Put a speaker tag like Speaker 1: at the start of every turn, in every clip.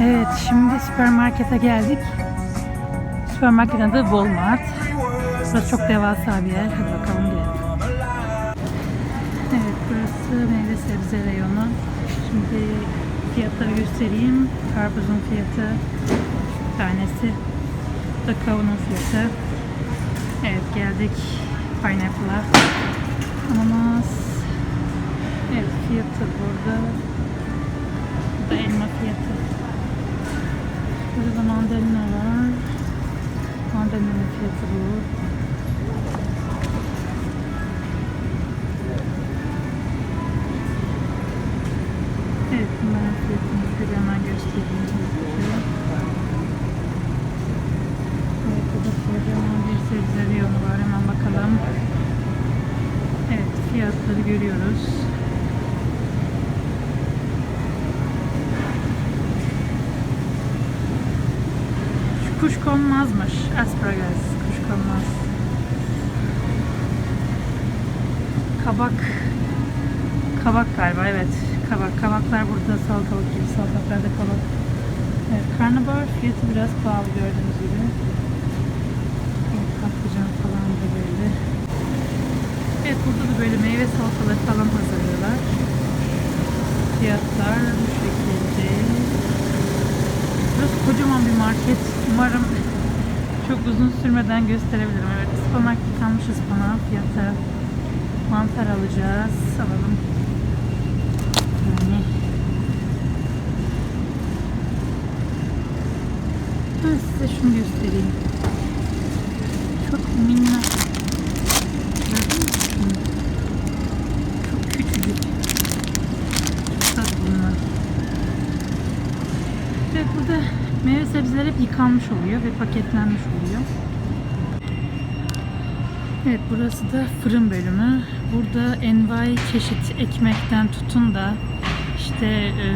Speaker 1: Evet, şimdi süpermarkete geldik. Süpermarketin adı Walmart. Burası çok devasa bir yer. Hadi bakalım gidelim. Evet, burası meyve sebze reyonu. Şimdi fiyatları göstereyim. Karpuzun fiyatı tanesi. Bu kavunun fiyatı. Evet, geldik pineapple'a. Ananas. Evet, fiyatı burada. Bu da elma fiyatı. Burada da mandalina var. Mandalina fiyatı bu. Evet bunların fiyatını şöyle hemen göstereyim. Evet burada kocaman bir sebze reyonu var. Hemen bakalım. Evet fiyatları görüyoruz. Şu kuşkonmazmış. Asparagus. Kuşkonmaz. Kabak. Kabak galiba evet. Kabak. Kabaklar burada salatalık gibi. Salatalıklarda kabak. Evet, karnabahar fiyatı biraz pahalı gördüğünüz gibi. Patlıcan falan da böyle. Evet burada da böyle meyve salataları falan hazırlıyorlar. Fiyatlar bu şekilde. Burası kocaman bir market. Umarım çok uzun sürmeden gösterebilirim. Evet, ıspanak yıkanmış ıspanak fiyatı. Mantar alacağız. Alalım. Yani. Ben size şunu göstereyim. Çok minnak. Gördün mü şunu? Çok küçücük. Çok tatlı bunlar. Evet burada meyve sebzeler hep yıkanmış oluyor ve paketlenmiş oluyor. Evet burası da fırın bölümü. Burada envai çeşit ekmekten tutun da işte e,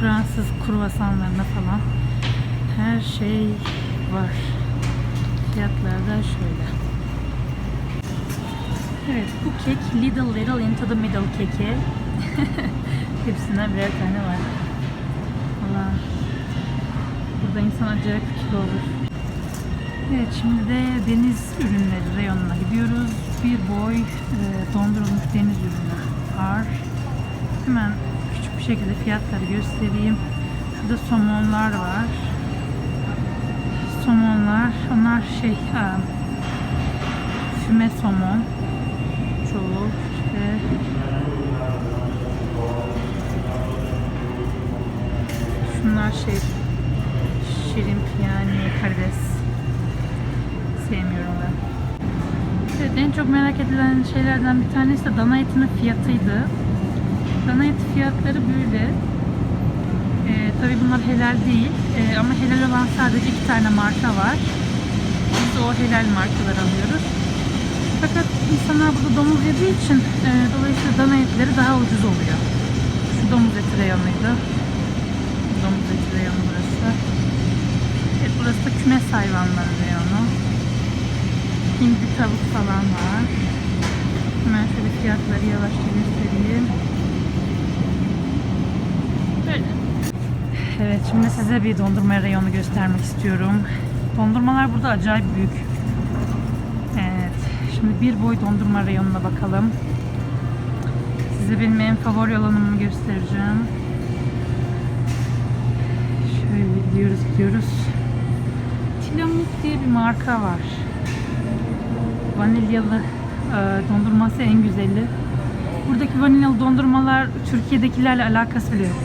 Speaker 1: Fransız kruvasanlarına falan her şey var. Fiyatlar da şöyle. Evet bu kek Little Little Into the Middle keki. Hepsinden birer tane var. Valla burada insan acayip kilo olur. Evet şimdi de deniz ürünleri reyonuna gidiyoruz. Bir boy e, dondurulmuş deniz ürünü var. Hemen küçük bir şekilde fiyatları göstereyim. Şurada somonlar var. Somonlar, onlar şey e, füme somon. Çoğu işte şunlar şey çok merak edilen şeylerden bir tanesi de dana etinin fiyatıydı. Dana eti fiyatları böyle. Ee, tabii bunlar helal değil Ee, ama helal olan sadece iki tane marka var. Biz de o helal markaları alıyoruz. Fakat insanlar burada domuz yediği için e, dolayısıyla dana etleri daha ucuz oluyor. Şu domuz eti reyonuydu. Domuz eti reyonu burası. Evet burası da kümes hayvanları reyonu. Hindi tavuk falan var. Hemen şöyle fiyatları yavaşça göstereyim. Böyle. Evet şimdi size bir dondurma reyonu göstermek istiyorum. Dondurmalar burada acayip büyük. Evet. Şimdi bir boy dondurma reyonuna bakalım. Size benim en favori olanımı göstereceğim. Şöyle gidiyoruz gidiyoruz. Tilamut diye bir marka var. Vanilyalı e, dondurması en güzeli. Buradaki vanilyalı dondurmalar Türkiye'dekilerle alakası bile yok.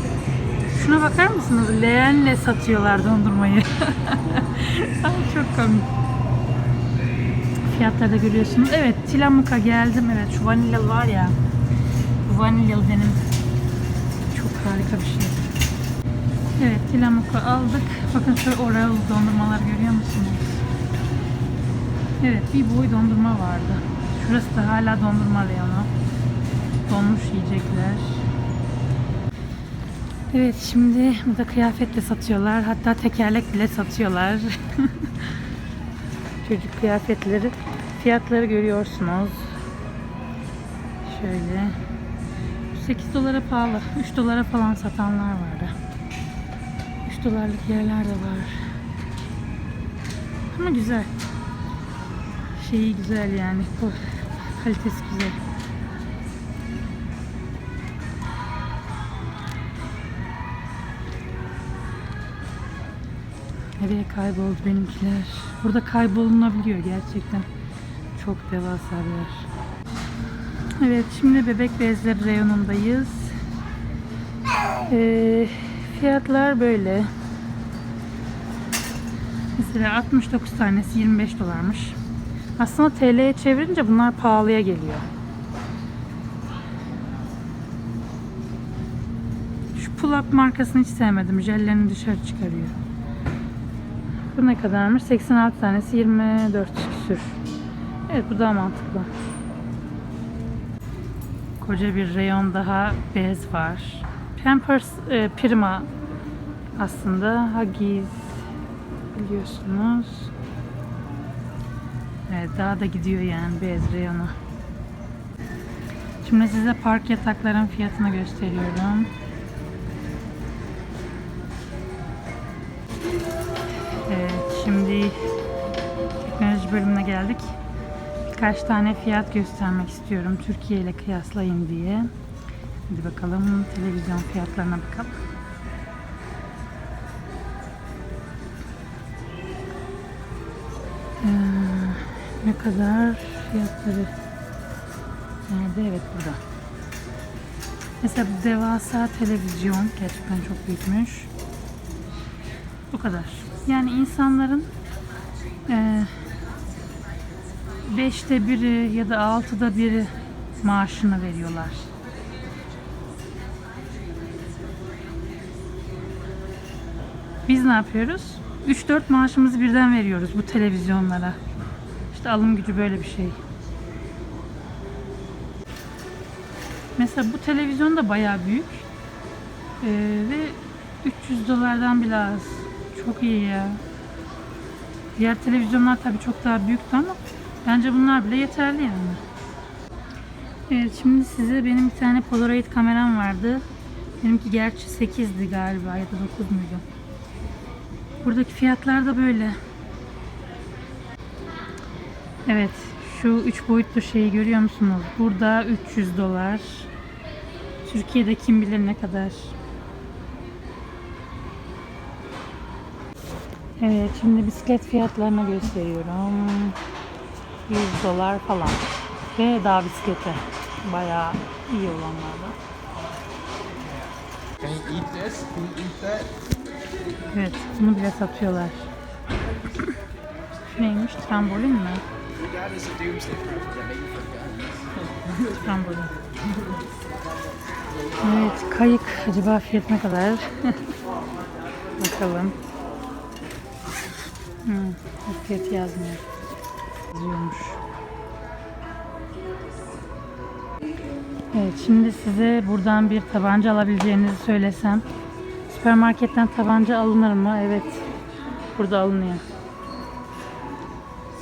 Speaker 1: Şuna bakar mısınız? Leğenle satıyorlar dondurmayı. Ay, çok komik. Fiyatları da görüyorsunuz. Evet, Tilamuka geldim. Evet, şu vanilyalı var ya. Bu vanilyalı benim çok harika bir şey. Evet, Tilamuka aldık. Bakın şöyle Oreo dondurmalar görüyor musunuz? Evet, bir boy dondurma vardı. Şurası da hala dondurma reyonu. Donmuş yiyecekler. Evet, şimdi burada kıyafet de satıyorlar. Hatta tekerlek bile satıyorlar. Çocuk kıyafetleri. Fiyatları görüyorsunuz. dolarlık yerler de var. Ama güzel. Şeyi güzel yani. Kalitesi güzel. Nereye kayboldu benimkiler? Burada kaybolunabiliyor gerçekten. Çok devasa bir. Evet şimdi bebek bezleri reyonundayız. Ee, fiyatlar böyle. Mesela 69 tanesi 25 dolarmış. Aslında TL'ye çevirince bunlar pahalıya geliyor. Şu pull-up markasını hiç sevmedim. Jellerini dışarı çıkarıyor. Bu ne kadarmış? 86 tanesi 24 küsür. Evet bu daha mantıklı. Koca bir reyon daha bez var. Pampers e, Prima aslında Huggies biliyorsunuz. Evet daha da gidiyor yani bez reyonu. Şimdi size park yatakların fiyatını gösteriyorum. Evet, şimdi teknoloji bölümüne geldik. Birkaç tane fiyat göstermek istiyorum Türkiye ile kıyaslayın diye. Hadi bakalım televizyon fiyatlarına bakalım. Ne kadar fiyatları? Nerede? Evet burada. Mesela devasa televizyon gerçekten çok büyükmüş. Bu kadar. Yani insanların e, beşte biri ya da altıda biri maaşını veriyorlar. Biz ne yapıyoruz? 3-4 maaşımızı birden veriyoruz bu televizyonlara. İşte alım gücü böyle bir şey. Mesela bu televizyon da bayağı büyük. Ee, ve 300 dolardan bile az. Çok iyi ya. Diğer televizyonlar tabii çok daha büyüktü ama bence bunlar bile yeterli yani. Evet şimdi size benim bir tane Polaroid kameram vardı. Benimki gerçi 8'di galiba ya da 9 muydu? Buradaki fiyatlar da böyle. Evet şu 3 boyutlu şeyi görüyor musunuz? Burada 300 dolar. Türkiye'de kim bilir ne kadar. Evet, şimdi bisiklet fiyatlarını gösteriyorum. 100 dolar falan. Ve dağ bisikleti. Bayağı iyi olanlarda.
Speaker 2: Can you eat this? Can you eat that?
Speaker 1: Evet, bunu bile satıyorlar. Neymiş? Trambolin mi?
Speaker 2: Your dad is a doomsday prepper that maybe for guns.
Speaker 1: Trambolin. Evet, kayık. Acaba fiyat ne kadar? Bakalım. Hmm, fiyat yazmıyor. Yazıyormuş. Evet, şimdi size buradan bir tabanca alabileceğinizi söylesem. Süpermarketten tabanca alınır mı? Evet. Burada alınıyor.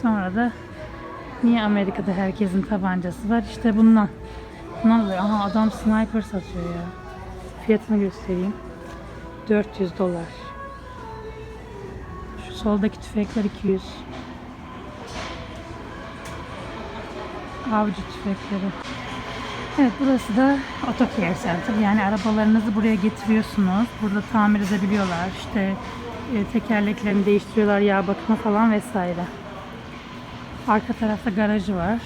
Speaker 1: Sonra da niye Amerika'da herkesin tabancası var? İşte bundan. Bundan dolayı. Aha adam sniper satıyor ya. Fiyatını göstereyim. 400 dolar. Şu soldaki tüfekler 200. Avcı tüfekleri. Evet burası da Autocare Center. Yani arabalarınızı buraya getiriyorsunuz. Burada tamir edebiliyorlar. İşte e, tekerleklerini değiştiriyorlar, yağ bakımı falan vesaire. Arka tarafta garajı var.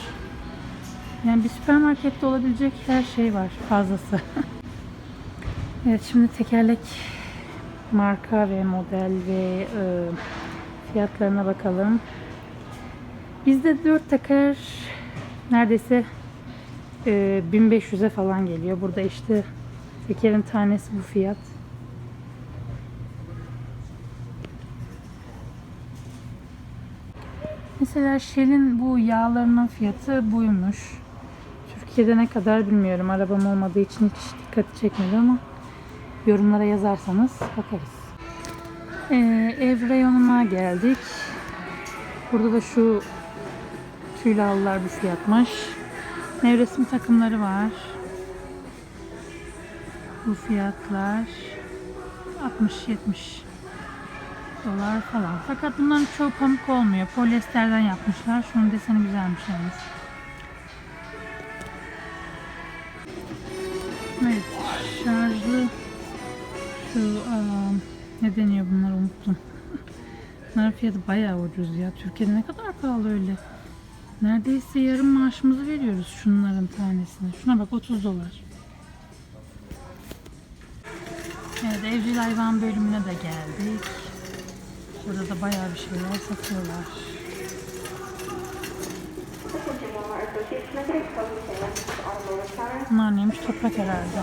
Speaker 1: Yani bir süpermarkette olabilecek her şey var fazlası. evet şimdi tekerlek marka ve model ve e, fiyatlarına bakalım. Bizde 4 teker neredeyse e, 1500'e falan geliyor. Burada işte tekerin tanesi bu fiyat. Mesela Shell'in bu yağlarının fiyatı buymuş. Türkiye'de ne kadar bilmiyorum. Arabam olmadığı için hiç dikkat çekmedi ama yorumlara yazarsanız bakarız. Ee, ev reyonuna geldik. Burada da şu tüylü halılar bir fiyatmış. Nevresim takımları var. Bu fiyatlar 60-70 dolar falan. Fakat bunların çoğu pamuk olmuyor. Polyesterden yapmışlar. Şunun deseni güzelmiş yalnız. Evet, şarjlı şu aa, ne deniyor bunlar unuttum. Bunların fiyatı bayağı ucuz ya. Türkiye'de ne kadar pahalı öyle. Neredeyse yarım maaşımızı veriyoruz şunların tanesine. Şuna bak 30 dolar. Evet evcil hayvan bölümüne de geldik. Burada da bayağı bir şeyler satıyorlar. Bunlar neymiş? Toprak herhalde.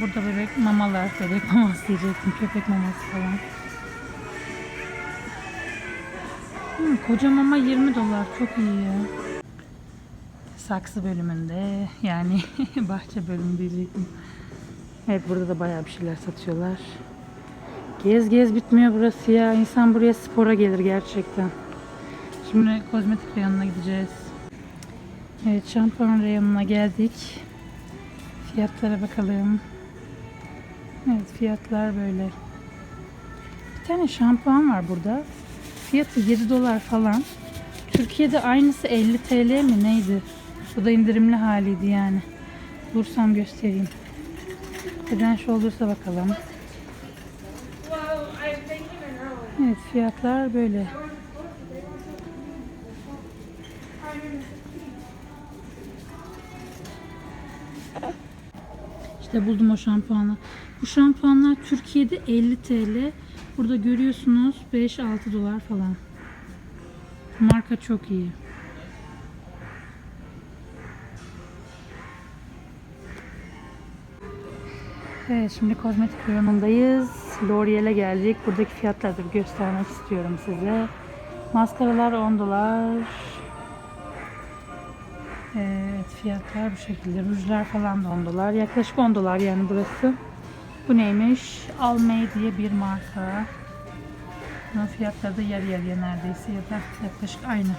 Speaker 1: Burada bebek mamalar, bebek maması diyecektim, köpek maması falan. Hmm, koca mama 20 dolar, çok iyi ya. Saksı bölümünde, yani bahçe bölümü diyecektim. Evet burada da bayağı bir şeyler satıyorlar. Gez gez bitmiyor burası ya. İnsan buraya spora gelir gerçekten. Şimdi kozmetik reyonuna gideceğiz. Evet şampuan reyonuna geldik. Fiyatlara bakalım. Evet fiyatlar böyle. Bir tane şampuan var burada. Fiyatı 7 dolar falan. Türkiye'de aynısı 50 TL mi neydi? Bu da indirimli haliydi yani. Bulursam göstereyim. Neden şu olursa bakalım. Evet fiyatlar böyle. İşte buldum o şampuanı. Bu şampuanlar Türkiye'de 50 TL. Burada görüyorsunuz 5-6 dolar falan. Marka çok iyi. Evet şimdi kozmetik reyonundayız. L'Oreal'e geldik. Buradaki fiyatları göstermek istiyorum size. Maskaralar 10 dolar. Evet fiyatlar bu şekilde. Rujlar falan da 10 dolar. Yaklaşık 10 dolar yani burası. Bu neymiş? Almay diye bir marka. Bunun fiyatları da yarı yarıya neredeyse ya da yaklaşık aynı.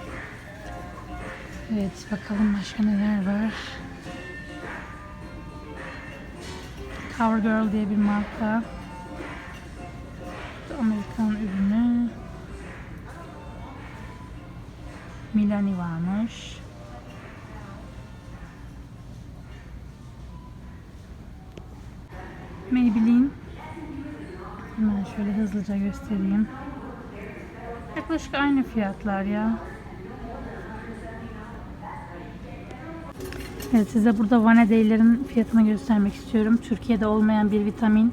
Speaker 1: Evet bakalım başka neler var. CoverGirl diye bir marka. Amerikan ürünü. Milani varmış. Maybelline. Hemen şöyle hızlıca göstereyim. Yaklaşık aynı fiyatlar ya. Evet size burada Vanadeylerin fiyatını göstermek istiyorum. Türkiye'de olmayan bir vitamin.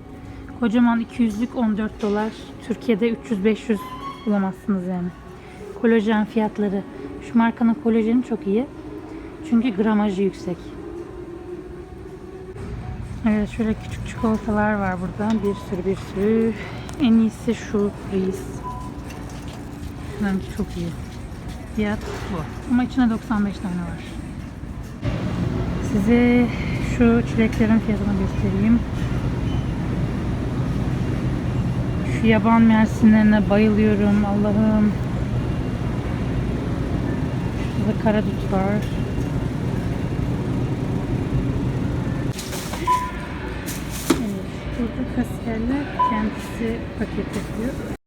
Speaker 1: Kocaman 200'lük 14 dolar. Türkiye'de 300-500 bulamazsınız yani. Kolajen fiyatları. Şu markanın kolajeni çok iyi. Çünkü gramajı yüksek. Evet şöyle küçük çikolatalar var burada. Bir sürü bir sürü. En iyisi şu Reese. Bence çok iyi. Fiyat bu. Ama içinde 95 tane var. Size şu çileklerin fiyatını göstereyim. Yaban mersinlerine bayılıyorum. Allah'ım. Şurada karadut var. Evet, burada kasiyerler kendisi paket yapıyor.